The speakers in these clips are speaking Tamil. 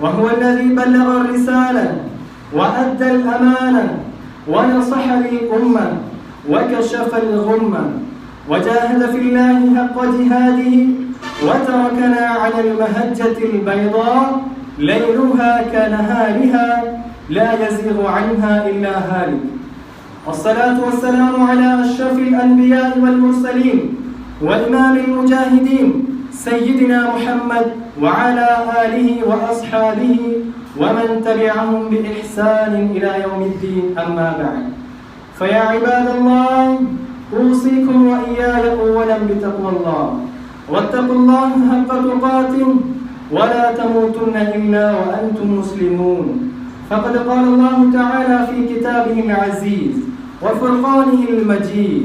وهو الذي بلغ الرسالة وأدى الأمانة ونصح للأمة وكشف الغمة وجاهد في الله حق جهاده وتركنا على المهجة البيضاء ليلها كنهارها لا يزيغ عنها إلا هالك. والصلاة والسلام على أشرف الأنبياء والمرسلين وإمام المجاهدين سيدنا محمد وعلى آله وأصحابه ومن تبعهم بإحسان إلى يوم الدين. أما بعد فيا عباد الله أوصيكم وإياي أولا بتقوى الله. واتقوا الله حق تقاته ولا تموتن إلا وأنتم مسلمون. فقد قال الله تعالى في كتابه العزيز وفرقانه المجيد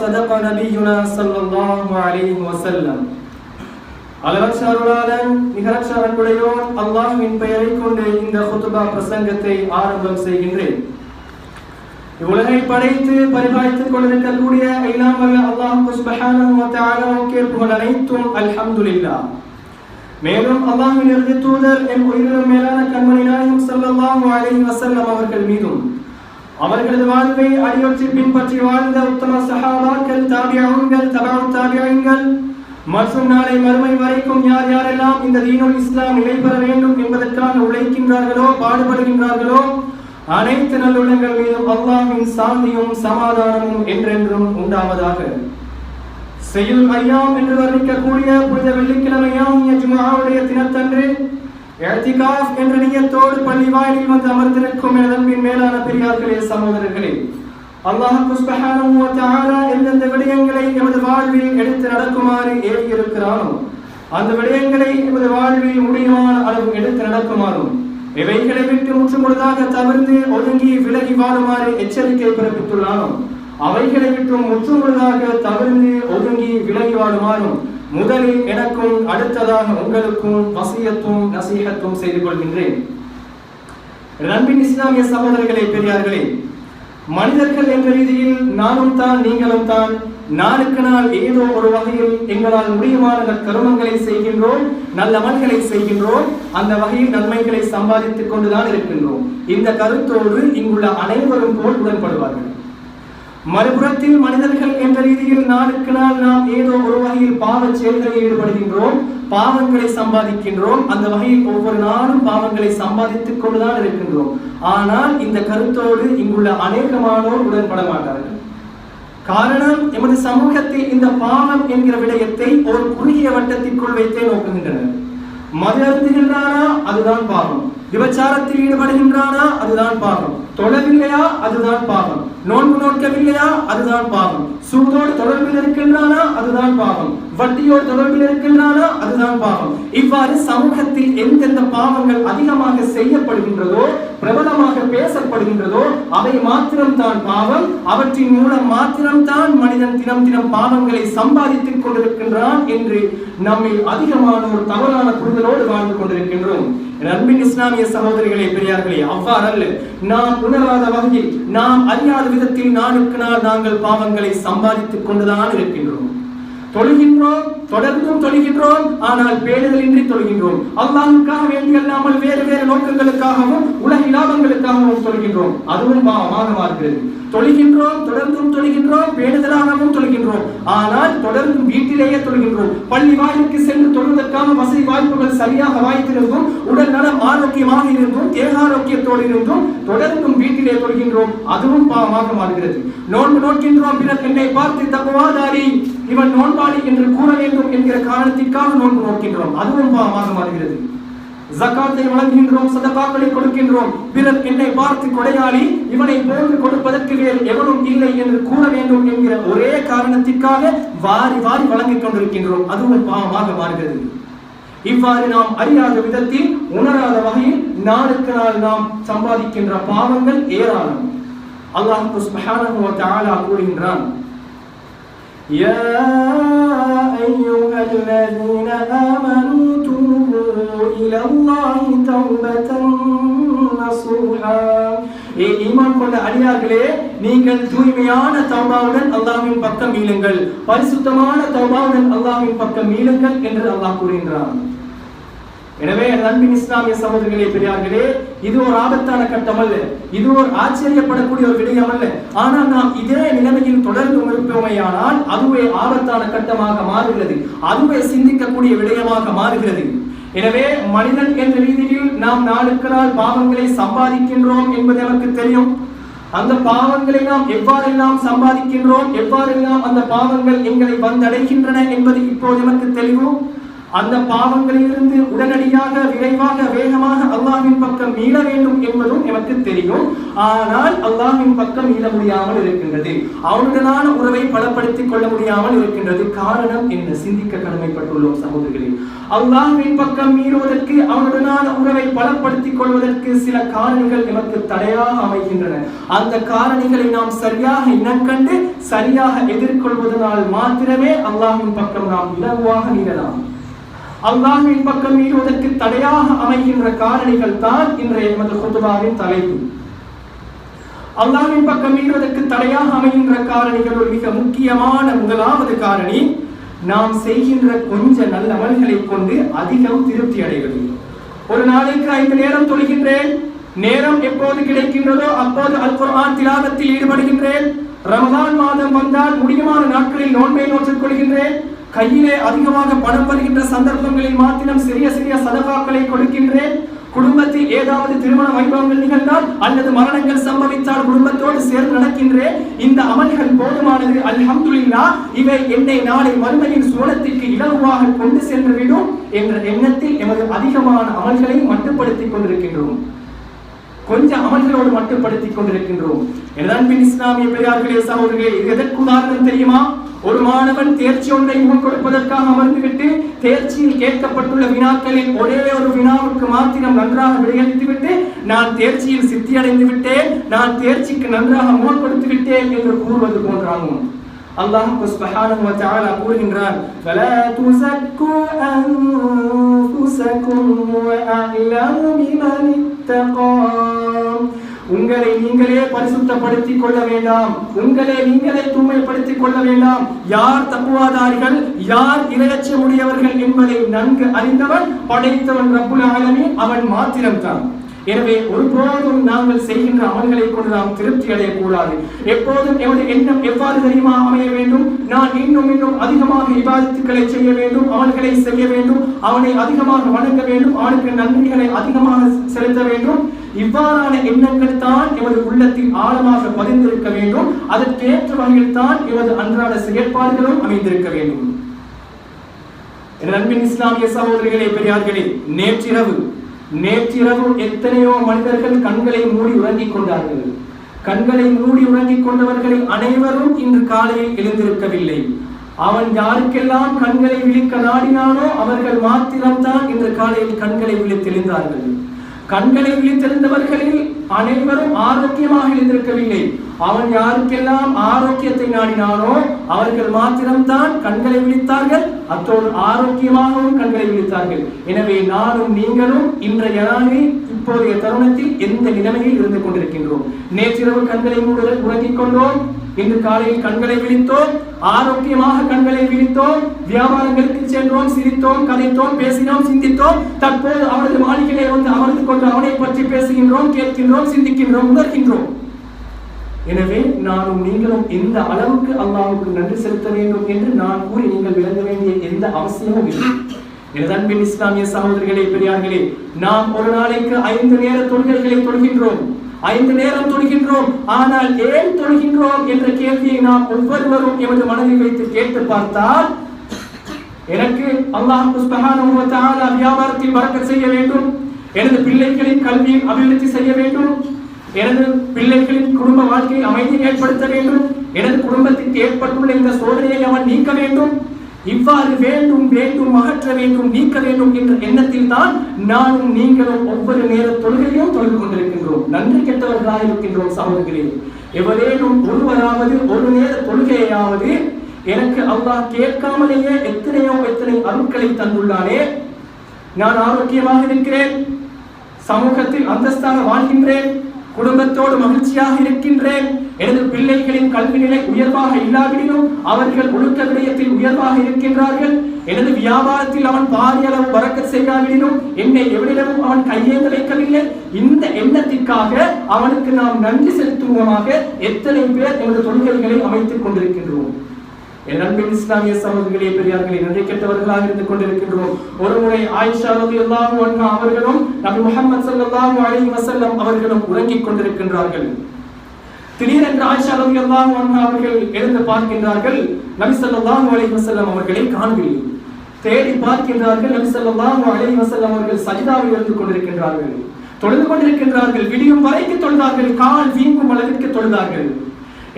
وصدق نبينا صلى الله عليه وسلم அளவற்ற அருளாளன் நிகரற்ற அன்புடையோன் அல்லாஹ்வின் பெயரை கொண்டு இந்த குத்துபா பிரசங்கத்தை ஆரம்பம் செய்கின்றேன் இவ்வுலகை படைத்து பரிபாலித்துக் கொண்டிருக்கக்கூடிய எல்லாம் வல்ல அல்லாஹ் சுப்ஹானஹு வ தஆலாவுக்கு புகழ் அனைத்தும் அல்ஹம்துலில்லாஹ் மேலும் அல்லாஹ்வின் இறுதி தூதர் என் உயிரிலும் மேலான கண்மணி நாயகம் ஸல்லல்லாஹு அலைஹி வஸல்லம் அவர்கள் மீதும் அவர்களது வாழ்வை அடியொற்றி பின்பற்றி வாழ்ந்த உத்தம சஹாபாக்கள் தாபியங்கள் தபாவு தாபியங்கள் மற்றும் நாளை மறுமை வரைக்கும் யார் யாரெல்லாம் இந்த தீனுல் இஸ்லாம் நிலை பெற வேண்டும் என்பதற்காக உழைக்கின்றார்களோ பாடுபடுகின்றார்களோ அனைத்து நல்லுள்ளங்கள் மீதும் அல்லாஹின் சாந்தியும் சமாதானமும் என்றென்றும் உண்டாவதாக. செய்யுள் ஐயாம் என்று வர்ணிக்கக்கூடிய புனித வெள்ளிக்கிழமையாம் ஜுமாவுடைய தினத்தன்று இஅ்திகாஃப் என்ற நியத்தோடு பள்ளி வாயிலில் வந்து அமர்ந்திருக்கும் எனதன்பின் மேலான பெரியார்களே சகோதரர்களே அல்லாஹ் சுப்ஹானஹு வ தஆலா எந்தெந்த விடயங்களை எமது வாழ்வில் எடுத்து நடக்குமாறு ஏறியிருக்கிறானோ அந்த விடயங்களை எமது வாழ்வில் முடியுமான அளவு எடுத்து நடக்குமாறும் இவைகளை விட்டு முற்றுமுழுதாக தவிர்த்து ஒதுங்கி விலகி வாழுமாறு எச்சரிக்கை பிறப்பித்துள்ளானோ அவைகளை விட்டும் முற்றுமுழுதாக தவிர்த்து ஒதுங்கி விலகி வாழுமாறும் முதலில் எனக்கும் அடுத்ததாக உங்களுக்கும் வசியத்தும் நசீகத்தும் செய்து கொள்கின்றேன். ரன்பின் இஸ்லாமிய சகோதரர்களே பெரியார்களே மனிதர்கள் என்ற ரீதியில் நானும் தான் நீங்களும் தான் நாளுக்கு நாள் ஏதோ ஒரு வகையில் எங்களால் முடியுமான கருமங்களை செய்கின்றோம் நல்ல அமல்களை செய்கின்றோம் அந்த வகையில் நன்மைகளை சம்பாதித்துக் கொண்டுதான் இருக்கின்றோம். இந்த கருத்தோடு இங்குள்ள அனைவரும் போல் உடன்படுவார்கள். மறுபுறத்தில் மனிதர்கள் என்ற ரீதியில் நாளுக்கு நாள் நாம் ஏதோ ஒரு வகையில் பாவ செயல்களில் ஈடுபடுகின்றோம் பாவங்களை சம்பாதிக்கின்றோம். அந்த வகையில் ஒவ்வொரு நாளும் பாவங்களை சம்பாதித்துக் கொண்டுதான் இருக்கின்றோம். ஆனால் இந்த கருத்தோடு இங்குள்ள அநேகமானோர் உடன்பட மாட்டார்கள் காரணம் எமது சமூகத்தில் இந்த பாவம் என்கிற விடயத்தை ஒரு குறுகிய வட்டத்திற்குள் வைத்தே நோக்குகின்றனர். மது அருந்துகின்றானா அதுதான் பாவம். விபச்சாரத்தில் ஈடுபடுகின்றானா அதுதான் பாவம். தொழவில்லையா அதுதான் பாவம். நோன்பு நோக்கவில்லையா அதுதான் பாவம். சூதோடு தொடர்பில் இருக்கின்றானா? அதுதான் பாவம். வட்டியோடு தொடர்பில் இருக்கின்றானா? அதுதான் பாவம். இவ்வாறு சமூகத்தில் எந்தெந்த பாவங்கள் அதிகமாக செய்யப்படுகின்றதோ பிரபலமாக பேசப்படுகின்றதோ அவை மாத்திரம்தான் பாவம். அவற்றின் மூலம் மாத்திரம்தான் மனிதன் தினம் தினம் பாவங்களை சம்பாதித்துக் கொண்டிருக்கின்றான் என்று நம்மில் அதிகமானோர் தவறான புரிதலோடு வாழ்ந்து கொண்டிருக்கின்றோம். அன்பின் இஸ்லாமிய சகோதரிகளே பெரியார்களே அவ்வாறல்ல. நாம் உணராத வகையில் நாம் அறியாத விதத்தில் நாளுக்கு நாள் நாங்கள் பாவங்களை சம்பாதித்துக் கொண்டுதான் இருக்கின்றோம். தொழுகின்றோம் தொடர்ந்தும் தொழுகின்றோம் ஆனால் பேடுதலின்றி தொழுகின்றோம். அல்லாஹுக்காக வேண்டி அல்லாமல் வேறு வேறு நோக்கங்களுக்காகவும் உலக இலாபங்களுக்காகவும் தொழுகின்றோம். அதுவும் பாவமாக இருக்கிறது. தொழுகின்றோம் தொடர்ந்தும் தொழுகின்றோம் பேடுதலாகவும் தொழுகின்றோம். ஆனால் தொடர்ந்தும் வீட்டிலேயே தொழுகின்றோம். பள்ளி வாயிலுக்கு சென்று தொழுவதற்கான வசதி வாய்ப்புகள் சரியாக வாய்த்திருந்தும் உடல் நலம் ஆரோக்கியமாக இருந்தும் தேகாரோக்கியத்தோடு இருந்தும் தொடர்ந்தும் வீட்டிலே தொழுகின்றோம். அதுவும் பாவமாக மாறுகிறது நோன்பு நோக்கின்றோம் பிறர் என்னை பார்த்து தப்புவாதாரி இவன் நோன்பாளி என்று கூற வேண்டும் என்கிற காரணத்திற்காக நோன்பு நோக்கின்றோம். அதுவும் பாவமாக மாறுகிறது. ஜக்காத்தை வழங்குகின்றோம் சதகாக்களை கொடுக்கின்றோம். பிறர் என்னை பார்த்து கொடையாளி இவனை போன்று கொடுப்பதற்கு வேறு எவனும் இல்லை என்று கூற வேண்டும் என்கிற ஒரே காரணத்திற்காக வாரி வாரி வழங்கிக் கொண்டிருக்கின்றோம். அதுவும் பாவமாக மாறுகிறது. இவ்வாறு நாம் அறியாத விதத்தில் உணராத வகையில் நாளுக்கு நாள் நாம் சம்பாதிக்கின்ற பாவங்கள் ஏராளம். அல்லாஹ் கூறுகின்றான் يا أيها الذين آمنوا توبوا إلى الله توبة نصوحا ஏ ஈமான் கொண்ட அடியார்களே நீங்கள் தூய்மையான தௌபாவுடன் அல்லாஹ்வின் பக்கம் மீளுங்கள் பரிசுத்தமான தௌபாவுடன் அல்லாஹ்வின் பக்கம் மீளுங்கள் என்று அல்லாஹ் கூறுகின்றான் எனவே அன்பின் இஸ்லாமிய சமூகங்களே பெரியார்களே இது ஒரு ஆபத்தான கட்டம் அல்ல. இது ஒரு ஆச்சரியப்படக்கூடிய ஒரு விடயம் அல்ல. ஆனால் நாம் இதே நிலைமையில் தொடர்ந்து இருப்போமையானால் அதுவே ஆபத்தான கட்டமாக மாறுகிறது. அதுவே சிந்திக்கக்கூடிய விடயமாக மாறுகிறது. எனவே மனிதன் என்ற ரீதியில் நாம் நாளுக்கு நாள் பாவங்களை சம்பாதிக்கின்றோம் என்பது நமக்கு தெரியும். அந்த பாவங்களை நாம் எவ்வாறெல்லாம் சம்பாதிக்கின்றோம் எவ்வாறெல்லாம் அந்த பாவங்கள் எங்களை வந்தடைகின்றன என்பது இப்போது நமக்கு தெரியும் அந்த பாவங்களிலிருந்து உடனடியாக விரைவாக வேகமாக அல்லாஹின் பக்கம் மீள வேண்டும் என்பதும் எனக்கு தெரியும். ஆனால் அல்லாஹின் பக்கம் மீள முடியாமல் இருக்கின்றது. அவனுடனான உறவை பலப்படுத்திக் கொள்ள முடியாமல் இருக்கின்றது. காரணம் என்ன? சிந்திக்க கடமைப்பட்டுள்ளோம் சகோதரர்களே. அல்லாஹின் பக்கம் மீறுவதற்கு அவனுடனான உறவை பலப்படுத்திக் கொள்வதற்கு சில காரணிகள் எமக்கு தடையாக அமைகின்றன. அந்த காரணிகளை நாம் சரியாக இனக்கண்டு சரியாக எதிர்கொள்வதனால் மாத்திரமே அல்லாஹின் பக்கம் நாம் இலகுவாக மீறலாம். அல்லாஹின் பக்கம் மீறுவதற்கு தடையாக அமைகின்ற காரணிகள் தான் இன்றைய எமது குத்துபாவின் தலைப்பு. அல்லாஹின் பக்கம் மீறுவதற்கு தடையாக அமைகின்ற காரணிகள் ஒரு மிக முக்கியமான முதலாவது காரணி நாம் செய்கின்ற கொஞ்ச நல்ல அமல்களை கொண்டு அதிகம் திருப்தி அடைவது. ஒரு நாளைக்கு ஐந்து நேரம் தொழுகின்றேன் நேரம் எப்போது கிடைக்கின்றதோ அப்போது அல் குர்ஆன் திலாவத்தில் ஈடுபடுகின்றேன் ரமதான் மாதம் வந்தால் முடியுமான நாட்களில் நோன்பை நோற்றுக் கொள்கின்றேன் கையிலே அதிகமாக பணம் வருகின்ற சந்தர்ப்பங்களில் மாத்திரம் சிறிய சிறிய சதகாக்களை கொடுக்கின்றேன். குடும்பத்தில் ஏதாவது திருமண வைபவங்கள் நிகழ்ந்தால் அல்லது மரணங்கள் சம்பவித்தால் குடும்பத்தோடு சேர்ந்து நடக்கின்றேன். இந்த அமல்கள் போதுமானது. அல்ஹம்துல்லா இவை என்னை நாளை மறுமையின் சோழத்திற்கு இலகுவாக கொண்டு சென்றுவிடும் என்ற எண்ணத்தில் எமது அதிகமான அமல்களை மட்டுப்படுத்திக் கொண்டிருக்கின்றோம். கொஞ்சம் அமல்களோடு மட்டுப்படுத்திக் கொண்டிருக்கின்றோம். எனது அன்பின் இஸ்லாமிய பெரியார்களே சகோதரர்களே இது எதற்கு உதாரணம் தெரியுமா? ஒரு மாணவன் தேர்ச்சி ஒன்றை கொடுப்பதற்காக அமர்ந்துவிட்டு தேர்ச்சியில் கேட்கப்பட்டுள்ள வினாக்களை ஒரே ஒரு வினாவுக்கு மாத்திரம் நன்றாக விடையளித்துவிட்டு நான் தேர்ச்சியில் சித்தி அடைந்து விட்டேன் நான் தேர்ச்சிக்கு நன்றாக முகம் கொடுத்து விட்டேன் என்று கூறுவது போன்றாகும். அல்லாஹ் சுப்ஹானஹு வ தஆலா கூறுகின்றான் ஃபலா துஸக்கு அன்ஃபுஸக்கும் வ அஅலமு உங்களை நீங்களே பரிசுத்தப்படுத்திக் கொள்ள வேண்டாம். உங்களை நீங்களே தூய்மைப்படுத்திக் கொள்ள வேண்டாம். யார் தப்புவாதாரிகள் யார் இரையச்சமுடையவர்கள் என்பதை நன்கு அறிந்தவன் படைத்தவன் ரப்புல் ஆலமே அவன் மாத்திரம்தான். எனவே ஒருபோதும் நாங்கள் செய்கின்ற அமல்களை கொண்டு நாம் திருப்தி அடையக்கூடாது. எப்போதும் எமது எண்ணம் எவ்வாறு தெரியுமா அமைய வேண்டும்? நான் இன்னும் இன்னும் அதிகமாக விவாதத்துக்களை செய்ய வேண்டும் அவன்களை செய்ய வேண்டும் அவனை அதிகமாக வணங்க வேண்டும் அவனுக்கு நன்றிகளை அதிகமாக செலுத்த வேண்டும். இவ்வாறான எண்ணங்கள் தான் எமது உள்ளத்தில் ஆழமாக பதிந்திருக்க வேண்டும். அதற்கேற்ற வகையில் தான் எமது அன்றாட செயற்பாடுகளும் அமைந்திருக்க வேண்டும். நண்பின் இஸ்லாமிய சகோதரிகளே பெரியார்களே நேற்றிரவு நேற்றிரவு எத்தனையோ மனிதர்கள் கண்களை மூடி உறங்கிக் கொண்டார்கள். கண்களை மூடி உறங்கிக் கொண்டவர்களில் அனைவரும் இன்று காலையில் எழுந்திருக்கவில்லை. அவன் யாருக்கெல்லாம் கண்களை விழிக்க நாடினானோ அவர்கள் மாத்திரம்தான் இன்று காலையில் கண்களை விழித்தெழுந்தார்கள். கண்களை விழித்தெழுந்தவர்களில் அனைவரும் ஆரோக்கியமாக எழுந்திருக்கவில்லை. அவன் யாருக்கெல்லாம் ஆரோக்கியத்தை நாடினானோ அவர்கள் மாத்திரம்தான் கண்களை விழித்தார்கள். அத்தோடு ஆரோக்கியமாகவும் கண்களை விழித்தார்கள். எனவே நானும் நீங்களும் இன்றைய நாளில் இப்போதைய தருணத்தில் எந்த நிலைமையில் இருந்து கொண்டிருக்கின்றோம்? நேற்றிரவு கண்களை மூடுதல் உறங்கிக் கொண்டோம். இன்று காலையில் கண்களை விழித்தோம் ஆரோக்கியமாக கண்களை விழித்தோம் வியாபாரங்களுக்கு சென்றோம் சிரித்தோம் கதைத்தோம் பேசினோம் சிந்தித்தோம். தற்போது அவரது மாளிகையிலே வந்து அமர்ந்து கொண்டு அவனை பற்றி பேசுகின்றோம் கேட்கின்றோம் சிந்திக்கின்றோம் உணர்கின்றோம். எனவே நானும் நீங்களும் எந்த அளவுக்கு அல்லாவுக்கு நன்றி செலுத்த வேண்டும் என்று நான் கூறி நீங்கள் விளங்க வேண்டிய எந்த அவசியமும் இல்லை. எனது அன்பின் இஸ்லாமிய சகோதரிகளே பெரியார்களே நாம் ஒரு நாளைக்கு ஐந்து நேர தொழுகைகளை தொழுகின்றோம். ஐந்து நேரம் தொழுகின்றோம். ஆனால் ஏன் தொழுகின்றோம் என்ற கேள்வியை நாம் ஒவ்வொருவரும் எமது மனதில் வைத்து கேட்டு பார்த்தால் எனக்கு அல்லாஹ் சுப்ஹானஹு வியாபாரத்தில் வழக்க செய்ய வேண்டும். எனது பிள்ளைகளின் கல்வியில் அபிவிருத்தி செய்ய வேண்டும். எனது பிள்ளைகளின் குடும்ப வாழ்க்கையில் அமைதி ஏற்படுத்த வேண்டும். எனது குடும்பத்திற்கு ஏற்பட்டுள்ள இந்த சோதனையை அவன் நீக்க வேண்டும். இவ்வாறு வேண்டும் வேண்டும் அகற்ற வேண்டும் நீக்க வேண்டும் என்ற எண்ணத்தில் தான் நானும் நீங்களும் ஒவ்வொரு நேர தொழுகையும் தொழுது கொண்டிருக்கின்றோம். நன்றி கெட்டவர்களாக இருக்கின்றோம் சகோதரர்களே. எவரேனும் ஒருவராவது ஒரு நேர தொழுகையாவது எனக்கு அல்லாஹ் கேட்காமலேயே எத்தனையோ எத்தனை அருட்களை தந்துள்ளானே. நான் ஆரோக்கியமாக இருக்கிறேன். சமூகத்தில் அந்தஸ்தாக வாழ்கின்றேன். குடும்பத்தோடு மகிழ்ச்சியாக இருக்கின்றேன். எனது பிள்ளைகளின் கல்வி நிலை உயர்வாக இல்லாவிடனும் அவர்கள் ஒழுக்க விடயத்தில் உயர்வாக இருக்கின்றார்கள். எனது வியாபாரத்தில் அவன் பாரிய அளவு பறக்க செய்யாவிடனும் என்னை எவரிடமும் அவன் கையேந்த வைக்கவில்லை இந்த எண்ணத்திற்காக அவனுக்கு நாம் நன்றி செலுத்தும் விதமாக எத்தனை பேர் எனது தொழில்களை அமைத்துக் கொண்டிருக்கின்றோம். என் அன்பின் இஸ்லாமிய சகோதரிகளே பெரியார்களே நன்றி கெட்டவர்களாக இருந்து கொண்டிருக்கின்றோம். ஒருமுறை ஆயிஷா ரலியல்லாஹு அன்ஹா அவர்களும் நபி முஹம்மது சல்லாஹு அலி வசல்லம் அவர்களும் உறங்கிக் கொண்டிருக்கின்றார்கள். திடீரென்று ஆயிஷா ரலியல்லாஹு அன்ஹா அவர்கள் எழுந்து பார்க்கின்றார்கள். நபி சல்லாஹு அலி வசல்லம் அவர்களை காணவில்லை தேடி பார்க்கின்றார்கள். நபி சல்லாஹு அலி வசல்லம் அவர்கள் சஜிதாவில் இருந்து கொண்டிருக்கின்றார்கள். தொழுது கொண்டிருக்கின்றார்கள். விடியும் வரைக்கு தொழுதார்கள். கால் வீங்கும் அளவிற்கு தொழுதார்கள்.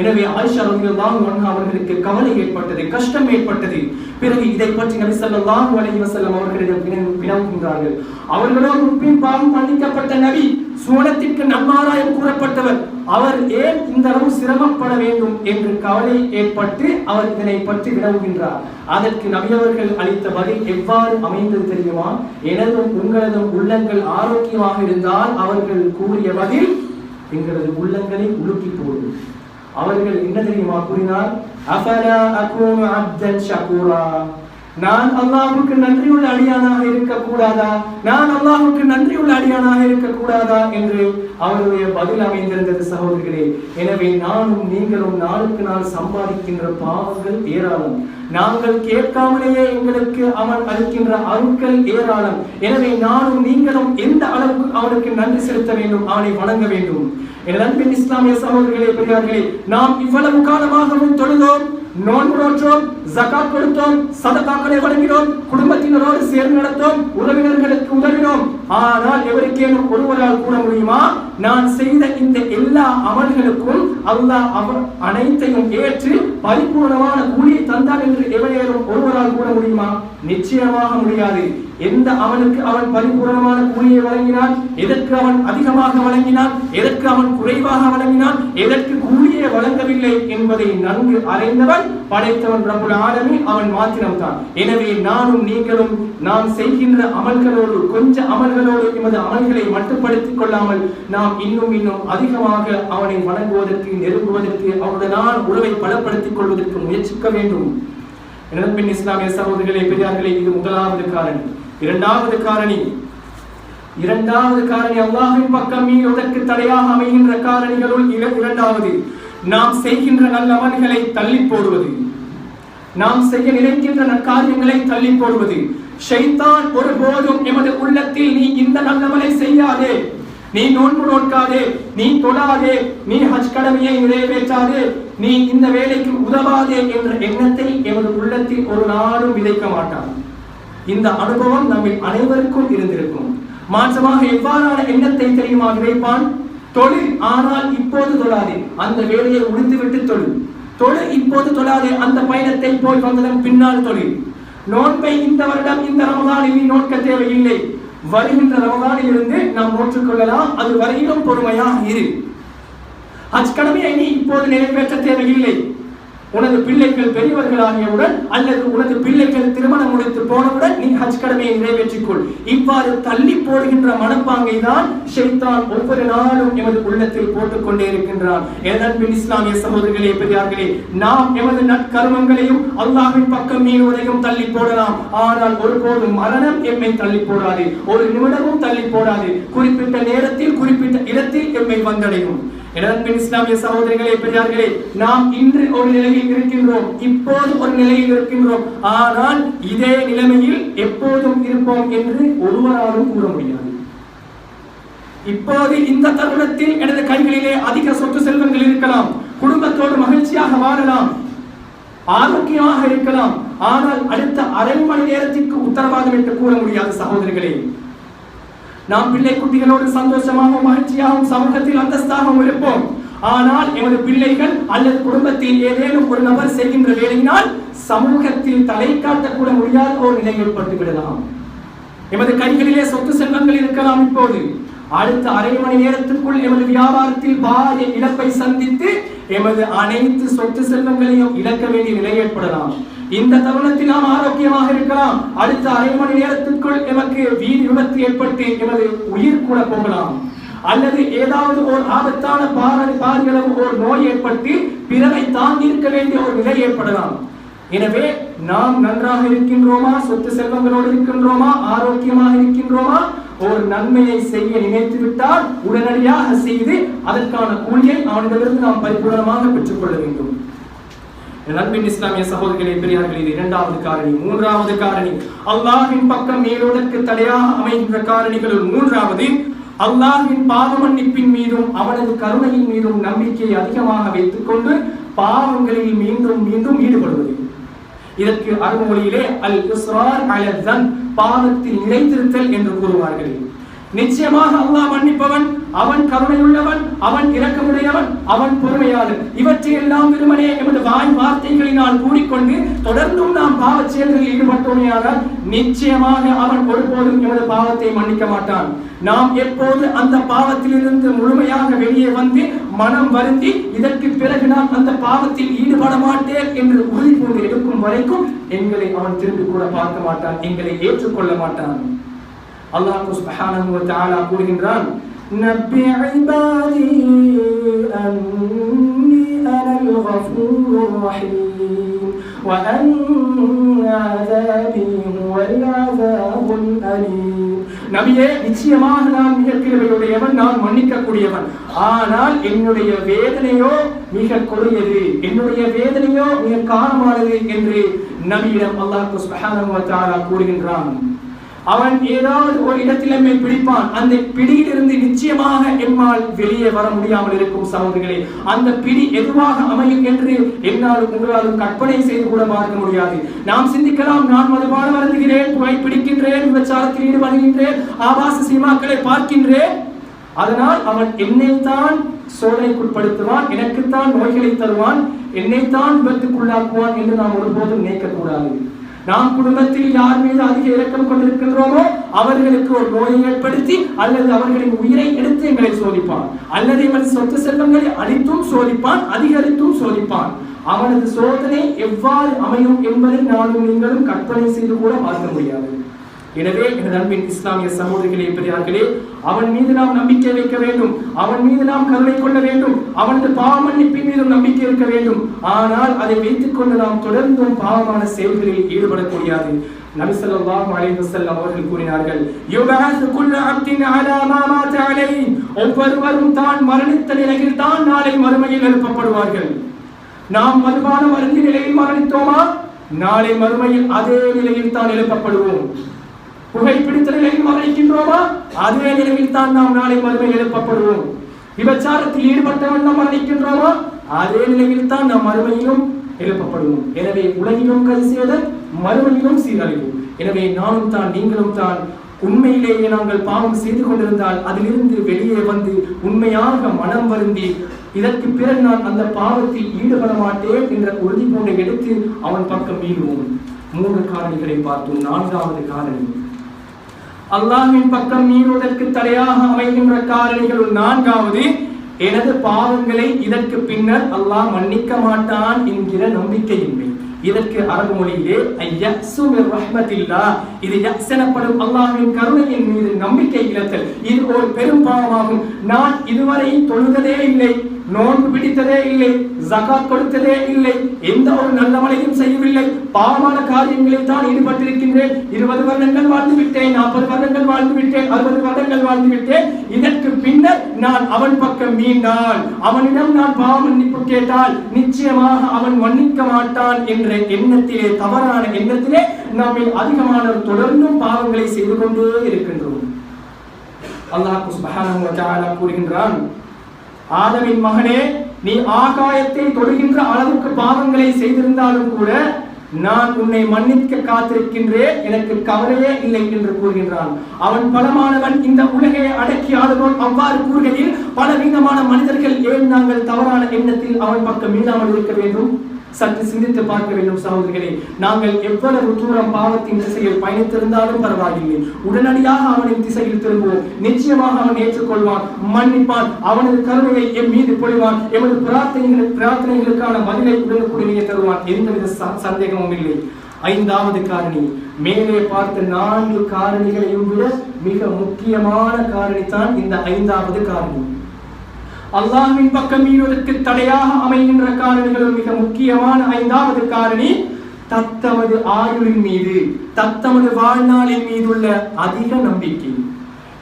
எனவே ஆயிஷா ரலியல்லாஹு அன்ஹா அவர்களுக்கு கவலை ஏற்பட்டது கஷ்டம் ஏற்பட்டது. பிறகு இதை பற்றி நபி ஸல்லல்லாஹு அலைஹி வஸல்லம் அவர்களிடம் வினவுகின்றார்கள். அவர்களோ முன்பின் பாவம் மன்னிக்கப்பட்ட நபி சுவனத்திற்கு நன்மாராயம் கூறப்பட்டவர். அவர் ஏன் இந்த அளவு சிரமப்பட வேண்டும் என்று கவலை ஏற்பட்டு அவர் இதனை பற்றி வினவுகின்றார். அதற்கு நபி அவர்கள் அளித்த பதில் எவ்வாறு அமைந்தது தெரியுமா? எனதும் உங்களதும் உள்ளங்கள் ஆரோக்கியமாக இருந்தால் அவர்கள் கூறிய பதில் எங்களது உள்ளங்களை உலுக்கி போடும். அவர்கள் என்ன தெரியுமா கூறினார் அஃபலா அகூனு அப்தன் ஷகூரா? நான் அல்லாஹ்வுக்கு நன்றியுள்ள அடியானாக இருக்க கூடாதா நான் அல்லாஹ்வுக்கு நன்றியுள்ள அடியானாக இருக்க கூடாதா என்று அவருடைய பதில் அமைந்திருந்தது சகோதரர்களே. எனவே நானும் நீங்களும் நாளுக்கு நாள் சம்பாதிக்கின்ற பாவங்கள் ஏராளம். நாங்கள் கேட்காமலேயே எங்களுக்கு அவன் அளிக்கின்ற அருட்கள் ஏராளம். எனவே நானும் நீங்களும் எந்த அளவுக்கு அவனுக்கு நன்றி செலுத்த வேண்டும் அவனை வணங்க வேண்டும்? என் அன்பின் இஸ்லாமிய சகோதரர்களே பெரியார்களே நாம் இவ்வளவு காலமாகவும் தொழுதோம் நோன்பு நோற்றோம் ஜகாத் கொடுத்தோம் சதகாக்களை வழங்கினோம் குடும்பத்தினரோடு சேர்ந்து நடத்தோம் உறவினர்களுக்கு உதவினோம். ஆனால் எவருக்கேனும் ஒருவரால் கூற முடியுமா? நான் செய்த இந்த எல்லா அமல்களுக்கும் அல்லாஹ் அவ அனைத்தையும் ஏற்று பரிபூர்ணமான கூலியை தந்தான் என்று எவரேனும் ஒருவரால் கூற முடியுமா? நிச்சயமாக முடியாது. எந்த அவனுக்கு அவன் பரிபூர்ணமான கூலியை வழங்கினான்? எதற்கு அவன் அதிகமாக வழங்கினான்? எதற்கு அவன் குறைவாக வழங்கினான்? எதற்கு கூலியை வழங்கவில்லை என்பதை நன்கு அறிந்தவன் படைத்தவன் ரப்புல் ஆலமீன் அவன் மாத்திரம்தான். எனவே நானும் நீங்களும் நாம் செய்கின்ற அமல்களோடு கொஞ்ச அமல்களோடு எமது அமல்களை மட்டுப்படுத்திக் கொள்ளாமல் நாம் இன்னும் இன்னும் அதிகமாக அவனை வணங்குவதற்கு நெருங்குவதற்கு அவனுடனான உறவை பலப்படுத்திக் கொள்வதற்கு முயற்சிக்க வேண்டும். இளம்பின் இஸ்லாமிய சகோதரிகளே பெரியார்களே இது முதலாவது காரணி. இரண்டாவது காரணி. இரண்டாவது காரணி அல்லாஹின் பக்கம் மீறுவதற்கு தடையாக அமைகின்ற காரணிகளுள் இரண்டாவது நாம் செய்கின்ற நல்ல அமல்களை தள்ளி போடுவது. நாம் செய்ய நினைக்கின்ற நற்காரியங்களை தள்ளி போடுவது. ஷைத்தான் ஒருபோதும் எமது உள்ளத்தில் நீ இந்த நல்லவனை செய்யாதே. நீ நோன்பு நோக்காதே நீ தொழாதே நீ ஹஜ் கடமையை நிறைவேற்றாதே நீ இந்த வேலைக்கு உதவாதே என்ற எண்ணத்தை எமது உள்ளத்தில் ஒரு நாளும் விதைக்க மாட்டான். இந்த அனுபவம் நம்மில் அனைவருக்கும் இருந்திருக்கும். மாற்றமாக எவ்வாறான எண்ணத்தை தெரியுமா விதைப்பான்? தொழில் ஆனால் இப்போது தொழாதே. அந்த வேலையை முடித்துவிட்டு தொழில் தொழில் இப்போது தொழாதே. அந்த பயணத்தை போய் வந்ததன் பின்னால் தொழில் நோன்பை இந்த வருடம் இந்த ரமதானில் நீ நோக்க தேவையில்லை. வருகின்ற ரமதானில் இருந்து நாம் நோற்றுக்கொள்ளலாம். அது வரையிலும் பொறுமையாக இரு. ஹஜ் கடமையை நீ இப்போது நிறைவேற்ற தேவையில்லை. உனது பிள்ளைகள் பெரியவர்களாகியவுடன் அல்லது உனது பிள்ளைகள் திருமணம் முடித்து போனவுடன் நீ ஹஜ் கடமையை நிறைவேற்றிக்கொள். இவ்வாறு தள்ளி போடுகின்ற மனப்பாங்கை தான் ஷெய்தான் ஒவ்வொரு நாளும் எமது உள்ளத்தில் போட்டுக் கொண்டே இருக்கின்றான் ஏதன்பின் இஸ்லாமிய சகோதரர்களே பெரியார்களே நாம் எமது நற்கர்மங்களையும் அல்லாஹின் பக்கம் மீறுவதையும் தள்ளி போடலாம். ஆனால் ஒருபோதும் மரணம் எம்மை தள்ளி போடாது. ஒரு நிமிடமும் தள்ளி போடாது. குறிப்பிட்ட நேரத்தில் குறிப்பிட்ட இடத்தில் எம்மை வந்தடையும். எனதன்பின் இஸ்லாமிய சகோதரிகளே பெரியார்களே நாம் இன்று ஒரு நிலையில் இருக்கின்றோம். இப்போது ஒரு நிலையில் இருக்கின்றோம். ஆனால் இதே நிலைமையில் எப்போதும் இருப்போம் என்று ஒருவராலும் கூற முடியாது. இப்போது இந்த தருணத்தில் எனது கைகளிலே அதிக சொத்து செல்வங்கள் இருக்கலாம். குடும்பத்தோடு மகிழ்ச்சியாக வாழலாம். ஆரோக்கியமாக இருக்கலாம். ஆனால் அடுத்த அரை மணி நேரத்திற்கு உத்தரவாதம் என்று கூற முடியாது சகோதரிகளே. நாம் பிள்ளை குட்டிகளோடு சந்தோஷமாகவும் மகிழ்ச்சியாகவும் சமூகத்தில் அந்தஸ்தாகவும் இருப்போம். ஆனால் எமது பிள்ளைகள் அல்லது குடும்பத்தில் ஏதேனும் ஒரு நபர் செய்கின்ற வேலையினால் சமூகத்தில் தலை காட்டக்கூட முடியாத ஒரு நிலை ஏற்பட்டு விடலாம். எமது கைகளிலே சொத்து செல்வங்கள் இருக்கலாம் இப்போது. அடுத்த அரை மணி நேரத்திற்குள் எமது வியாபாரத்தில் பாரிய இழப்பை சந்தித்து எமது அனைத்து சொத்து செல்வங்களையும் இழக்க வேண்டிய நிலை ஏற்படலாம். இந்த தருணத்தில் நாம் ஆரோக்கியமாக இருக்கலாம். அடுத்த அரை மணி நேரத்திற்குள் எமக்கு வீடு விபத்து ஏற்பட்டு எமது உயிர் கூட போகலாம். அல்லது ஏதாவது ஒரு ஆபத்தான பாரதி பாதிகளவு ஒரு நோய் ஏற்பட்டு பிறரை தாங்கி இருக்க வேண்டிய ஒரு நிலை ஏற்படலாம். எனவே நாம் நன்றாக இருக்கின்றோமா? சொத்து செல்வங்களோடு இருக்கின்றோமா? ஆரோக்கியமாக இருக்கின்றோமா? ஒரு நன்மையை செய்ய நினைத்து விட்டால் உடனடியாக செய்து அதற்கான கூலியை அவனிடமிருந்து நாம் பரிபூர்ணமாக பெற்றுக்கொள்ள வேண்டும். நண்பின் இஸ்லாமிய சகோதரிகளே பெரியார்கள் இது இரண்டாவது காரணி மூன்றாவது காரணி. அல்லாஹின் பக்கம் மேலோதற்கு தடையாக அமைகின்ற காரணிகளுள் மூன்றாவது அல்லாஹின் பாவமன்னிப்பின் மீதும் அவனது கருணையின் மீதும் நம்பிக்கையை அதிகமாக வைத்துக் கொண்டு பாவங்களில் மீண்டும் மீண்டும் ஈடுபடுவது. இதற்கு அருமொழியிலே அல் இஸ்ரார் அலதன் பாவத்தில் நிலைத்திருத்தல் என்று கூறுவார்கள். நிச்சயமாக அல்லாஹ் மன்னிப்பவன் அவன் கருணையுள்ளவன் அவன் இரக்கமுடையவன் அவன் பொறுமையாளன். இவற்றையெல்லாம் வெறுமனே எமது வாய் நான் கூடிக்கொண்டு தொடர்ந்தும் நாம் பாவ செயல்களில் ஈடுபட்டோமையானால் நிச்சயமாக அவன் ஒருபோதும் எமது பாவத்தை மன்னிக்க மாட்டான். நாம் எப்போது அந்த பாவத்திலிருந்து முழுமையாக வெளியே வந்து மனம் வருந்தி இதற்கு பிறகு நான் அந்த பாவத்தில் ஈடுபட மாட்டேன் என்று உறுதி பூண்டு எடுக்கும் வரைக்கும் எங்களை அவன் திரும்பி கூட பார்க்க மாட்டான் எங்களை ஏற்றுக்கொள்ள மாட்டான். அல்லாஹ் சுப்ஹானஹு வ தஆலா கூறுகின்றான் நப்பி இபாதி அன்னி أنا الغفور الرحيم. وأن عذابي هو العذاب الأليم. நபியே நிச்சயமாக நான் மிக கிருபையுடையவன் நான் மன்னிக்கக்கூடியவன். ஆனால் என்னுடைய வேதனையோ மிக கொடியது என்னுடைய வேதனையோ மிக காரணமானது என்று நபியிடம் அல்லாஹ் கூறுகின்றான். அவன் ஏதாவது ஒரு இடத்தில் மேல் பிடிப்பான். அந்த பிடியிலிருந்து நிச்சயமாக எம்மால் வெளியே வர முடியாமல் இருக்கும் சகோதரிகளே. அந்த பிடி எதுவாக அமையும் என்று என்னாலும் உங்களாலும் கற்பனை செய்து கூட பார்க்க முடியாது. நாம் சிந்திக்கலாம் நான் மதுபானம் வருந்துகிறேன் புகை பிடிக்கின்றேன் விபச்சாரத்தில் ஈடுபடுகின்றேன் ஆபாச சினிமாக்களை பார்க்கின்றேன். அதனால் அவன் என்னைத்தான் சோதனைக்குட்படுத்துவான் எனக்குத்தான் நோய்களை தருவான் என்னைத்தான் விபத்துக்குள்ளாக்குவான் என்று நாம் ஒருபோதும் நினைக்கக்கூடாது. நாம் குடும்பத்தில் யார் மீது அதிக இரக்கம் கொண்டிருக்கின்றோமோ அவர்களுக்கு ஒரு நோயை ஏற்படுத்தி அல்லது அவர்களின் உயிரை எடுத்து எங்களை சோதிப்பான். அல்லது எமது சொத்து செல்வங்களை அளித்தும் சோதிப்பான் அதிகரித்தும் சோதிப்பான். அவனது சோதனை எவ்வாறு அமையும் என்பதை நானும் நீங்களும் கற்பனை செய்து கூட பார்க்க முடியாது. எனவே எனது அன்பின் இஸ்லாமிய சகோதரிகளே பெரியார்களே அவன் மீது நாம் நம்பிக்கை வைக்க வேண்டும். அவன் மீது நாம் கருணை கொள்ள வேண்டும். அவனது பாவ மன்னிப்பின் மீதும் நம்பிக்கை இருக்க வேண்டும். ஆனால் அதை வைத்துக் கொண்டு நாம் தொடர்ந்தும் பாவமான செயல்களில் ஈடுபடக்கூடியது நபி ஸல்லல்லாஹு அலைஹி வஸல்லம் அவர்கள் கூறினார்கள் யுபஅஸ் குல்லு அப்தின் அலா மா மாத அலைஹி. ஒவ்வொருவரும் தான் மரணித்த நிலையில் தான் நாளை மறுமையில் எழுப்பப்படுவார்கள். நாம் மதுபான மருந்து நிலையில் மரணித்தோமா? நாளை மறுமையில் அதே நிலையில் தான் எழுப்பப்படுவோம். புகைப்பிடித்த நிலையில் மரணிக்கின்றோமா அதே நிலையில் தான் நாம் நாளை மறுமை எழுப்பப்படுவோம். விபச்சாரத்தில் ஈடுபட்டவன் நாம் மரணிக்கின்றோமா? அதே நிலையில் தான் நாம் மறுமையிலும் எழுப்பப்படுவோம். எனவே உலகிலும் கை செய்தல் மறுமையிலும் சீரழிவோம் எனவே நானும் தான் நீங்களும் தான் உண்மையிலேயே நாங்கள் பாவம் செய்து கொண்டிருந்தால் அதிலிருந்து வெளியே வந்து உண்மையாக மனம் வருந்தி இதற்கு பிறகு நான் அந்த பாவத்தில் ஈடுபட மாட்டேன் என்ற உறுதிமொழி எடுத்து அவன் பக்கம் மீறுவோம் மூன்று காரணிகளை பார்த்தோம். நான்காவது காரணி. அல்லாஹ்வின் பக்கம் மீறுவதற்கு தடையாக அமைகின்ற காரணிகளுள் நான்காவது எனது பாவங்களை இதற்கு பின்னர் அல்லாஹ் மன்னிக்க மாட்டான் என்கிற நம்பிக்கையின்மை. இதற்கு அரபு மொழியிலே ரஹ்மத்தில்லா. இது யஸ் எனப்படும் அல்லாஹ்வின் கருணையின் மீது நம்பிக்கை இழத்தல். இது ஒரு பெரும் பாவமாகும். நான் இதுவரை தொழுததே இல்லை. நோன்பு பிடித்ததே இல்லை ஜகாத் கொடுத்ததே இல்லை எந்த ஒரு நல்ல மலையும் செய்யவில்லை. பாவமான காரியங்களில் தான் ஈடுபட்டிருக்கின்றேன். இருபது வருடங்கள் வாழ்ந்து விட்டேன் நாற்பது வருடங்கள் வாழ்ந்து விட்டேன் அறுபது வருடங்கள் வாழ்ந்து விட்டேன். இதற்கு பின்னர் நான் அவன் பக்கம் மீண்டால் அவனிடம் நான் பாவ மன்னிப்பு கேட்டால் நிச்சயமாக அவன் மன்னிக்க மாட்டான் என்ற எண்ணத்திலே தவறான எண்ணத்திலே நம்மில் அதிகமானவர் தொடர்ந்தும் பாவங்களை செய்து கொண்டே இருக்கின்றோம். அல்லாஹ் சுபஹானஹு வ தஆலா கூறுகின்றான் ஆதமின் மகனே நீ ஆகாயத்தை தொடுகின்ற அளவுக்கு பாவங்களை செய்திருந்தாலும் கூட நான் உன்னை மன்னிக்க காத்திருக்கின்றேன் எனக்கு கவலையே இல்லை என்று கூறுகின்றான். அவன் பலமானவன் இந்த உலகை அடக்கி ஆளுவோன் அவ்வாறு கூறுகையில் பல மனிதர்கள் ஏன் நாங்கள் தவறான எண்ணத்தில் அவன் பக்கம் மீளாமல் இருக்க வேண்டும்? சற்று சிந்தித்து பார்க்க வேண்டும் சகோதரிகளே. நாங்கள் எவ்வளவு தூரம் பாவத்தின் திசையில் பயணித்திருந்தாலும் பரவாயில்லை. உடனடியாக அவனின் திசையில் திரும்புவோம். நிச்சயமாக அவன் ஏற்றுக்கொள்வான். மன்னிப்பான். அவனது கருணையை எம் மீது பொழிவான். எமது பிரார்த்தனைகள் பிரார்த்தனைகளுக்கான பதிலை உடனுக்குடனே தருவான். எந்தவித ச- சந்தேகமும் இல்லை. ஐந்தாவது காரணி. மேலே பார்த்த நான்கு காரணிகளையும் விட மிக முக்கியமான காரணி தான் இந்த ஐந்தாவது காரணி. அல்லாஹின் பக்கம் மீறுவதற்கு தடையாக அமைகின்ற காரணிகளும் மிக முக்கியமான ஐந்தாவது காரணி தத்தமது ஆயுளின் மீது தத்தமது வாழ்நாளின் மீது உள்ள அதிக நம்பிக்கை.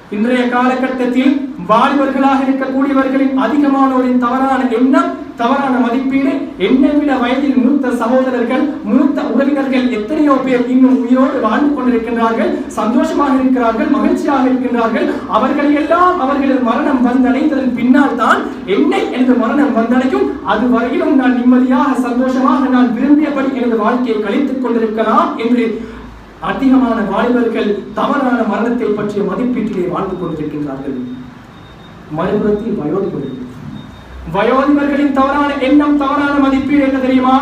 இன்றைய காலகட்டத்தில் வாலிபர்களாக இருக்கக்கூடியவர்களின் அதிகமானோரின் தவறான எண்ணம் தவறான மதிப்பீடு. என்னை விட வயதில் மூத்த சகோதரர்கள் மூத்த உறவினர்கள் எத்தனையோ பேர் இன்னும் உயிரோடு வாழ்ந்து கொண்டிருக்கின்றார்கள் சந்தோஷமாக இருக்கிறார்கள் மகிழ்ச்சியாக இருக்கின்றார்கள். அவர்களை எல்லாம் அவர்களது மரணம் வந்தடைந்ததன் பின்னால் தான் என்னை எனது மரணம் வந்தடையும். அது வரையிலும் நான் நிம்மதியாக சந்தோஷமாக நான் விரும்பியபடி எனது வாழ்க்கையை கழித்துக் கொண்டிருக்கலாம் என்று அதிகமான வாலிபர்கள் தவறான மரணத்தை பற்றிய மதிப்பீட்டிலே வாழ்ந்து கொண்டிருக்கின்றார்கள். மறுபுறத்தில் வயோதிபர்கள் வயோதிபர்களின் தவறான எண்ணம் தவறான மதிப்பீடு என்ன தெரியுமா?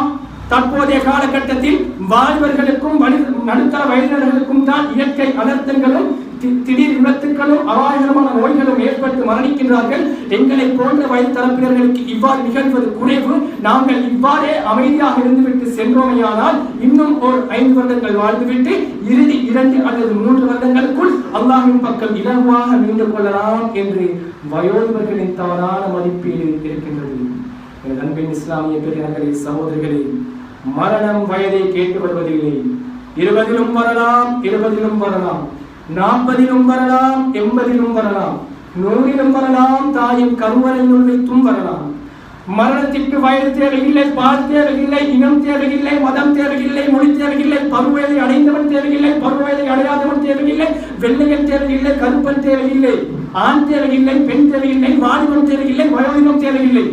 தற்போதைய காலகட்டத்தில் வாலிபர்களுக்கும் நடுத்தர வயதினர்களுக்கும் தான் இயற்கை அனர்த்தங்களும் திடீர் விபத்துக்களும் அபாயகரமான நோய்களும் ஏற்பட்டு மரணிக்கின்றார்கள். எங்களை போன்ற வயது தரப்பினர்களுக்கு இவ்வாறு நிகழ்வது குறைவு. நாங்கள் இவ்வாறே அமைதியாக இருந்துவிட்டு சென்றோமையானால் இன்னும் ஒரு ஐந்து வருடங்கள் வாழ்ந்துவிட்டு இறுதி இரண்டு அல்லது மூன்று வருடங்களுக்குள் அல்லாஹின் பக்கம் இலகுவாக மீண்டு கொள்ளலாம் என்று வயோதிபர்களின் தவறான மதிப்பீடு இருக்கின்றது. எனது அன்பின் இஸ்லாமிய பெரியகரை சகோதரிகளே மரணம் வயதை கேட்டு வருவதில்லை. இருபதிலும் வரலாம் இருபதிலும் வரலாம். நாற்பதிலும் வரலாம் எண்பதிலும் வரலாம். நூறிலும் வரலாம் தாயின் கருவறையில் வைத்தும் வரலாம். மரணத்திற்கு வயது தேவையில்லை பால் தேவையில்லை இனம் தேவையில்லை மதம் தேவையில்லை மொழி தேவையில்லை பருவதை அடைந்தவன் தேவையில்லை பருவதை அடையாதவன் தேவையில்லை வெள்ளையன் தேவையில்லை கருப்பன் தேவையில்லை ஆண் தேவையில்லை பெண் தேவையில்லை வாலிபன் தேவையில்லை வயோதினம் தேவையில்லை.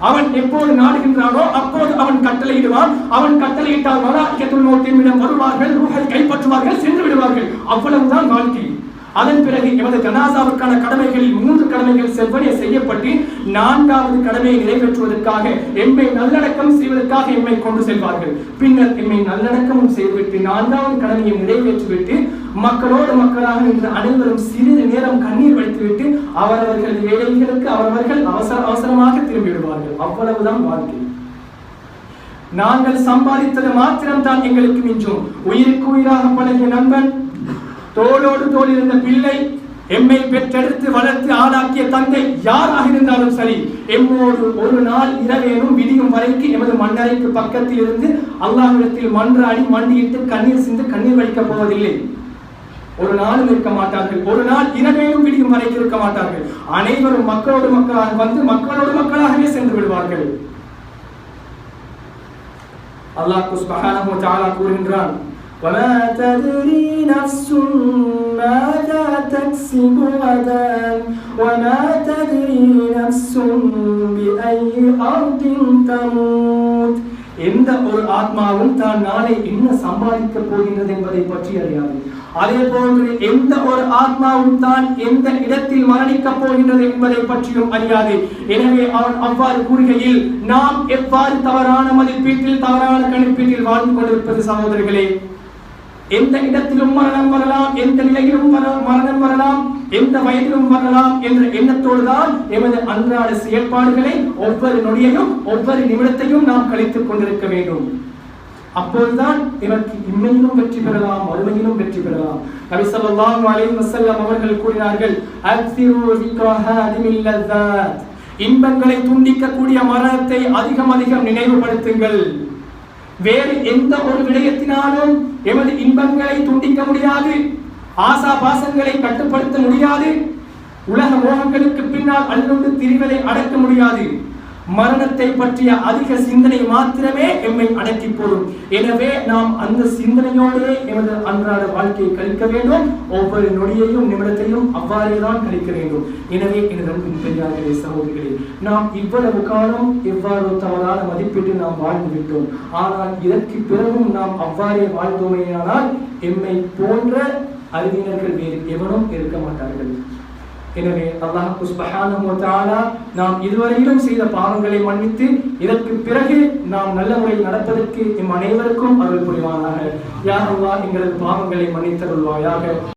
அவன் எப்போது நாடுகின்றானோ அப்போது அவன் கட்டளையிடுவான். அவன் கட்டளையிட்டால் மலாய்க்கத்துள் நோட்டின் வருவார்கள் ரூஹை கைப்பற்றுவார்கள் சென்று விடுவார்கள். அவ்வளவுதான் வாழ்க்கை. அதன் பிறகு எமது ஜனாசாவுக்கான கடமைகளில் மூன்று கடமைகள் செவ்வனே செய்யப்பட்டு நான்காவது கடமையை நிறைவேற்றுவதற்காக எம்மை நல்லடக்கம் செய்வதற்காக எம்மை கொண்டு செல்வார்கள். பின்னர் எம்மை நல்லடக்கமும் செய்துவிட்டு நான்காவது கடமையை நிறைவேற்றிவிட்டு மக்களோடு மக்களாக நின்று அனைவரும் சிறிது நேரம் கண்ணீர் வைத்துவிட்டு அவரவர்கள் வேலைகளுக்கு அவரவர்கள் அவசர அவசரமாக திரும்பிவிடுவார்கள். அவ்வளவுதான் வாழ்க்கை. நாங்கள் சம்பாதித்தது மாத்திரம்தான் எங்களுக்கு மிஞ்சும். உயிருக்கு உயிராக பழகிய நண்பன் தோளோடு தோல் இருந்த பிள்ளை எம்மை பெற்றெடுத்து வளர்த்து ஆளாக்கிய தந்தை யாராக இருந்தாலும் சரி எம்மோடு ஒரு நாள் இரவேனும் விடியும் வரைக்கு எமது மண்ணறைக்கு பக்கத்தில் இருந்து அல்லாஹிடத்தில் மன்றாடி மண்டியிட்டு கண்ணீர் சிந்து கண்ணீர் வடிக்கப் போவதில்லை. ஒரு நாளும் இருக்க மாட்டார்கள். ஒரு நாள் இரவேனும் விடியும் வரைக்கும் இருக்க மாட்டார்கள். அனைவரும் மக்களோடு மக்களாக வந்து மக்களோடு மக்களாகவே சென்று விடுவார்கள். அல்லாஹ் சுப்ஹானஹு வ கூறுகின்றான் وما تدري نفس ماذا تكسب غدا وما تدري نفس بأي أرض تموت எந்த ஒரு ஆத்மாவும் தான் நாளை என்ன சம்பாதிக்க போகின்றது என்பதை பற்றி அறியாது அதே போன்று எந்த ஒரு ஆத்மாவும் தான் எந்த இடத்தில் மரணிக்கப் போகின்றது என்பதை பற்றியும் அறியாது எனவே அவன் அவ்வாறு கூறுகையில் நாம் எவ்வாறு தவறான மதிப்பீட்டில் தவறான கணிப்பீட்டில் வாழ்ந்து கொண்டிருப்பது சகோதரர்களே எந்த இடத்திலும் மரணம் வரலாம் எந்த நிலையிலும் மரணம் வரலாம் எந்த வயதிலும் வரலாம் என்ற எண்ணத்தோடு தான் எமது அன்றாட செயற்பாடுகளை ஒவ்வொரு நொடியையும் ஒவ்வொரு நிமிடத்தையும் நாம் கழித்துக் கொண்டிருக்க வேண்டும். அப்போதுதான் இவருக்கு இம்மையிலும் வெற்றி பெறலாம் மறுமையிலும் வெற்றி பெறலாம். நபி ஸல்லல்லாஹு அலைஹி அவர்கள் கூறினார்கள் அக்ஸிரு சிக்ரஹா அதிமில்லதா இன்பங்களை துண்டிக்கக்கூடிய மரணத்தை அதிகம் அதிகம் நினைவுபடுத்துங்கள். வேறு எந்த ஒரு விடயத்தினாலும் எமது இன்பங்களை துண்டிக்க முடியாது. ஆசா பாசங்களை கட்டுப்படுத்த முடியாது. உலக மோகங்களுக்கு பின்னால் அல்லுண்டு திரிவதை அடக்க முடியாது. மரணத்தை பற்றிய அதிக சிந்தனை மாத்திரமே எம்மை அடக்கி போடும். எனவே நாம் அந்த சிந்தனையோடு எமது அன்றாட வாழ்க்கையை கழிக்க வேண்டும். ஒவ்வொரு நொடியையும் நிமிடத்தையும் அவ்வாறே தான் கழிக்க வேண்டும். எனவே எனது அன்பின் பெரியார்களே சகோதரிகளே நாம் இவ்வளவு காலம் எவ்வாறு தவறான மதிப்பீட்டு நாம் வாழ்ந்து விட்டோம். ஆனால் இதற்கு பிறகும் நாம் அவ்வாறே வாழ்ந்தோமேயானால் எம்மை போன்ற அறிவியர்கள் வேறு எவரும் இருக்க மாட்டார்கள். எனவே அல்லாஹு சுப்ஹானஹு நாம் இதுவரையிலும் செய்த பாவங்களை மன்னித்து இதற்கு பிறகு நாம் நல்ல முறையில் நடப்பதற்கு எம் அனைவருக்கும் அருள் புரிவானாக. யார் அல்லாஹ் எங்களது பாவங்களை மன்னித்தருள்வாயாக.